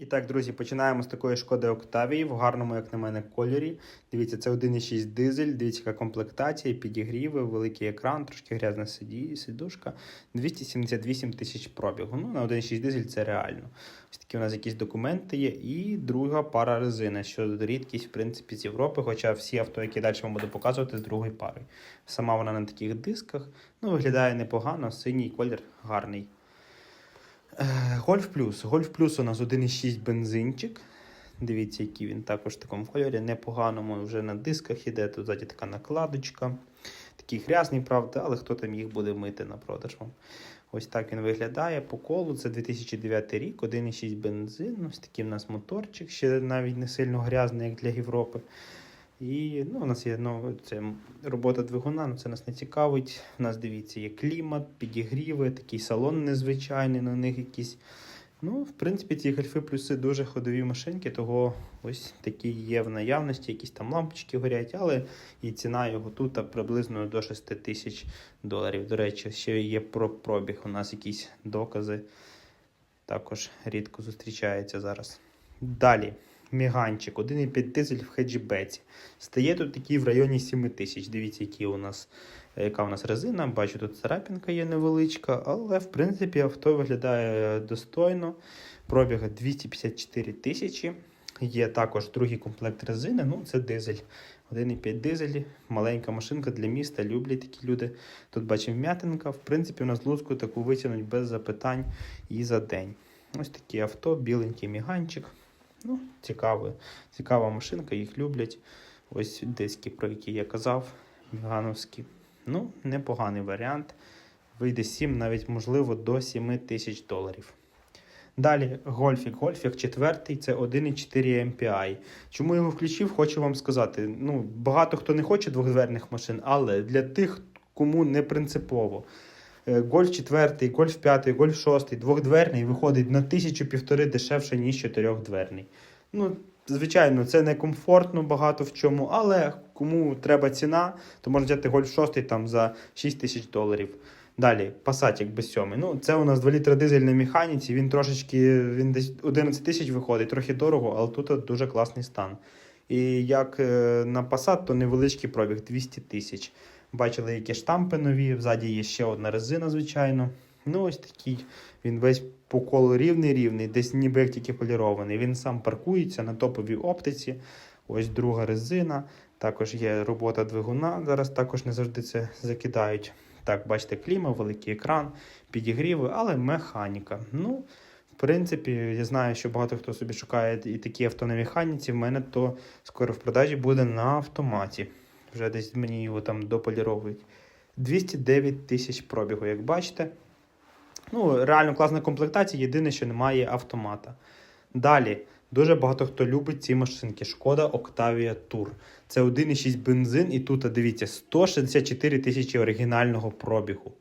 І так, друзі, починаємо з такої шкоди Октавії в гарному, як на мене, кольорі. Дивіться, це 1,6 дизель, дивіться, яка комплектація, підігріви, великий екран, трошки грязна сиді, сидушка. 278 тисяч пробігу. Ну, на 1,6 дизель це реально. Ось такі у нас якісь документи є. І друга пара резини, що рідкість, в принципі, з Європи, хоча всі авто, які далі вам буду показувати, з другої пари. Сама вона на таких дисках. Ну, виглядає непогано, синій колір гарний. Е, Гольф плюс. Гольф плюс у нас 1,6 бензинчик. Дивіться, який він також в такому кольорі. Непоганому вже на дисках іде. Тут ззаді така накладочка. Такий грязний, правда, але хто там їх буде мити на продаж вам. Ось так він виглядає по колу. Це 2009 рік, 1,6 бензин. Ось такий у нас моторчик, ще навіть не сильно грязний, як для Європи. І ну, у нас є ну, це робота двигуна, ну, це нас не цікавить. У нас дивіться, є клімат, підігріви, такий салон незвичайний, на них якісь. Ну, в принципі, ці гольфи плюси дуже ходові машинки, того ось такі є в наявності, якісь там лампочки горять, але і ціна його тут приблизно до 6 тисяч доларів. До речі, ще є про пробіг. У нас якісь докази також рідко зустрічаються зараз. Далі. Міганчик, 1,5 дизель в хеджібеці. Стає тут такий в районі 7 тисяч. Дивіться, які у нас, е, яка у нас резина. Бачу, тут царапінка є невеличка, але в принципі авто виглядає достойно. Пробіга 254 тисячі. Є також другий комплект резини. Ну, це дизель. 1,5 дизель, маленька машинка для міста. Люблять такі люди. Тут бачимо м'ятинка. В принципі, у нас луску таку витягнуть без запитань і за день. Ось такі авто, біленький міганчик. Ну, цікава, цікава машинка, їх люблять. Ось диски, про які я казав, Мегановські. Ну, непоганий варіант. Вийде 7, навіть можливо, до 7 тисяч доларів. Далі гольфік. Гольфік четвертий це 1,4 MPI. Чому його включив, хочу вам сказати. Ну, Багато хто не хоче двохдверних машин, але для тих, кому не принципово. Е, Гольф 4, Гольф 5, Гольф 6, двохдверний виходить на тисячу півтори дешевше, ніж чотирьохдверний. Ну, звичайно, це не комфортно багато в чому, але кому треба ціна, то можна взяти Гольф 6 там за 6 тисяч доларів. Далі, Passat без 7. Ну, це у нас 2 літра дизель на механіці. Він трошечки він десь 11 тисяч виходить, трохи дорого, але тут дуже класний стан. І як е, на Passat, то невеличкий пробіг 200 тисяч. Бачили, які штампи нові. Взаді є ще одна резина, звичайно. Ну, ось такий. Він весь по колу рівний-рівний, десь ніби як тільки полірований. Він сам паркується на топовій оптиці. Ось друга резина. Також є робота двигуна. Зараз також не завжди це закидають. Так, бачите, кліма, великий екран, підігріви, але механіка. Ну, в принципі, я знаю, що багато хто собі шукає і такі авто на механіці. В мене то скоро в продажі буде на автоматі. Вже десь мені його там дополіровують. 209 тисяч пробігу, як бачите. Ну, реально класна комплектація, єдине, що немає автомата. Далі, дуже багато хто любить ці машинки. Шкода Octavia Tour. Це 1,6 бензин, і тут, дивіться, 164 тисячі оригінального пробігу.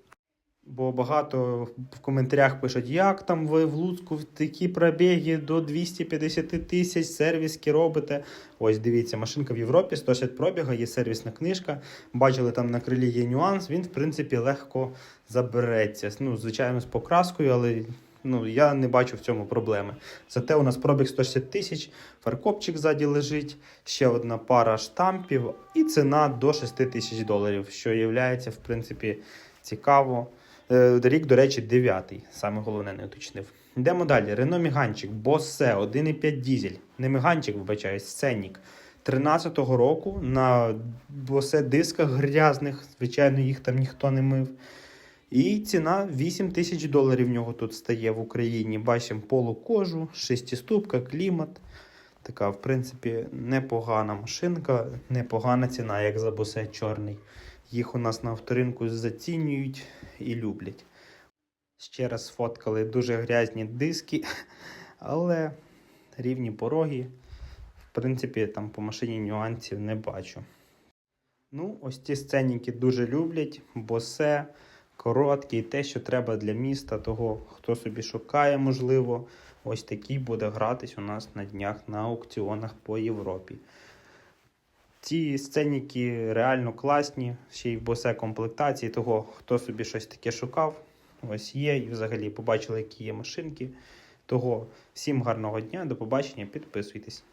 Бо багато в коментарях пишуть, як там ви в Луцьку такі пробіги до 250 тисяч сервіски робите. Ось дивіться, машинка в Європі, 160 пробіга, є сервісна книжка. Бачили, там на крилі є нюанс, він, в принципі, легко забереться. Ну, звичайно, з покраскою, але ну, я не бачу в цьому проблеми. Зате у нас пробіг 160 тисяч, фаркопчик ззаді лежить, ще одна пара штампів і ціна до 6 тисяч доларів, що є, в принципі, цікаво. Е, Рік, до речі, 9 саме головне не уточнив. Йдемо далі. Рено Міганчик, Босе 1,5 дізель. Не Міганчик, вибачаюсь, сценік. 13-го року на Босе дисках грязних, звичайно, їх там ніхто не мив. І ціна 8 тисяч доларів в нього тут стає в Україні. Бачимо полукожу, шестиступка, клімат. Така, в принципі, непогана машинка, непогана ціна, як за босе чорний. Їх у нас на авторинку зацінюють і люблять. Ще раз сфоткали дуже грязні диски, але рівні пороги. В принципі, там по машині нюансів не бачу. Ну, ось ці сценіки дуже люблять, босе, короткі, те, що треба для міста, того, хто собі шукає, можливо. Ось такий буде гратись у нас на днях на аукціонах по Європі. Ці сценіки реально класні, ще й в босе комплектації, того, хто собі щось таке шукав, ось є. І взагалі побачили, які є машинки. Того всім гарного дня, до побачення, підписуйтесь.